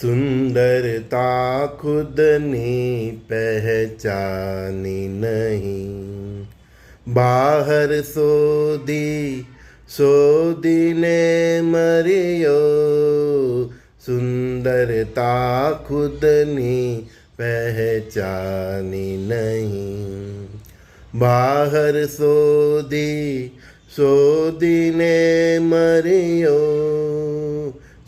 सुंदरता खुद ने पहचानी नहीं। बाहर सो दी सो दी ने मरियो। सुंदरता खुद ने पहचानी नहीं। बाहर सो दी सो दी ने मरियो।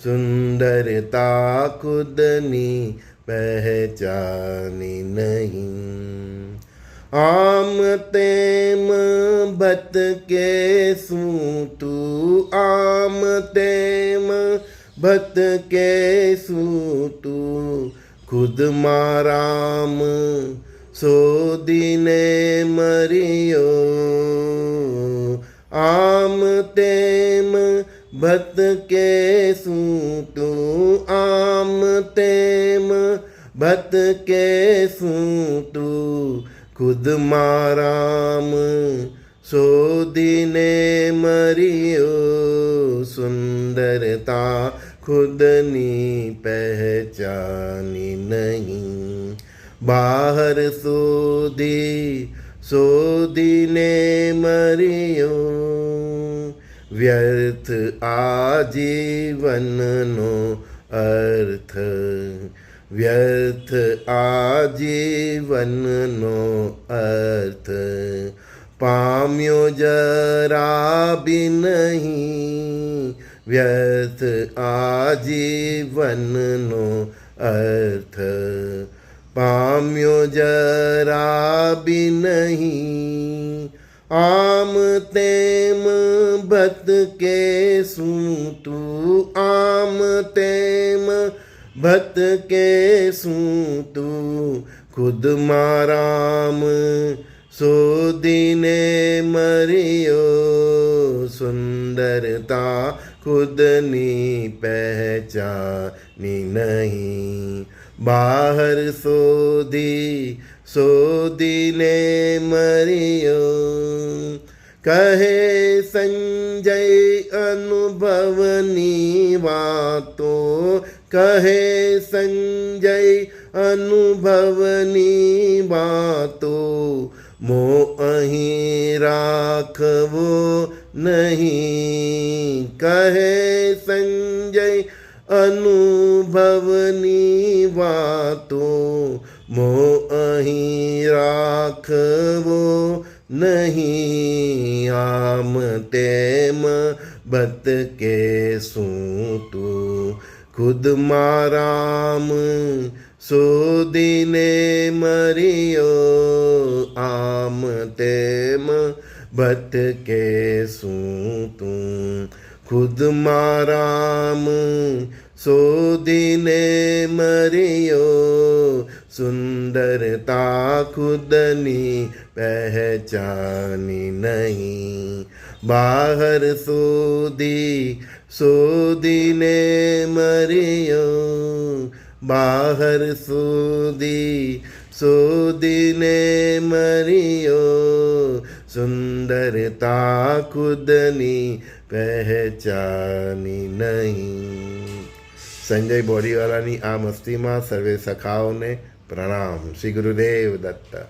सुंदरता खुद नी पहचानी नहीं। आम तेम बत के सूतू आम तेम बत के सू तू खुद माराम सो दिने मरियो। आम तेम ભટકે શું તું આમ તેમ. ભટકે શું તું ખુદ મારામ શોધીને મર્યો સુંદરતા ખુદની પહેચાની નહીં. બહાર શોધી, શોધીને મર્યો વ્યર્થ આજીવનનો અર્થ. વ્યર્થ આજીવનનો અર્થ. પામ્યો જરા બી નહીં. વ્યર્થ આજીવનનો અર્થ. પામ્યો જરા બી નહીં. આમ તેમ કે શું તું આમ તેમ ભટકે શું તું ખુદ મારામ શોધીને મર્યો, સુંદરતા ખુદની પહેચાની નહીં, બહાર શોધી શોધીને મર્યો. कहे संजय अनुभवनी वातो कहे संजय अनुभवनी बातो मोही राखवो नहीं। कहे संजय अनुभवनी बातो मोही राखवो નહીં આમ તેમ બતકે શું તું? ખુદ મારામ શોધીને મર્યો આમ તેમ બતકે શું તું? ખુદ મારામ શોધીને મર્યો સુંદરતા ખુદની પહેચાની નહીં બહાર શોધી શોધીને મર્યો બહાર શોધી શોધીને મર્યો સુંદરતા ખુદની પહેચાની નહીં સંજય બોરીવાલાની આ મસ્તીમાં સર્વે સખાઓને પ્રણામ શ્રી ગુરુદેવ દત્ત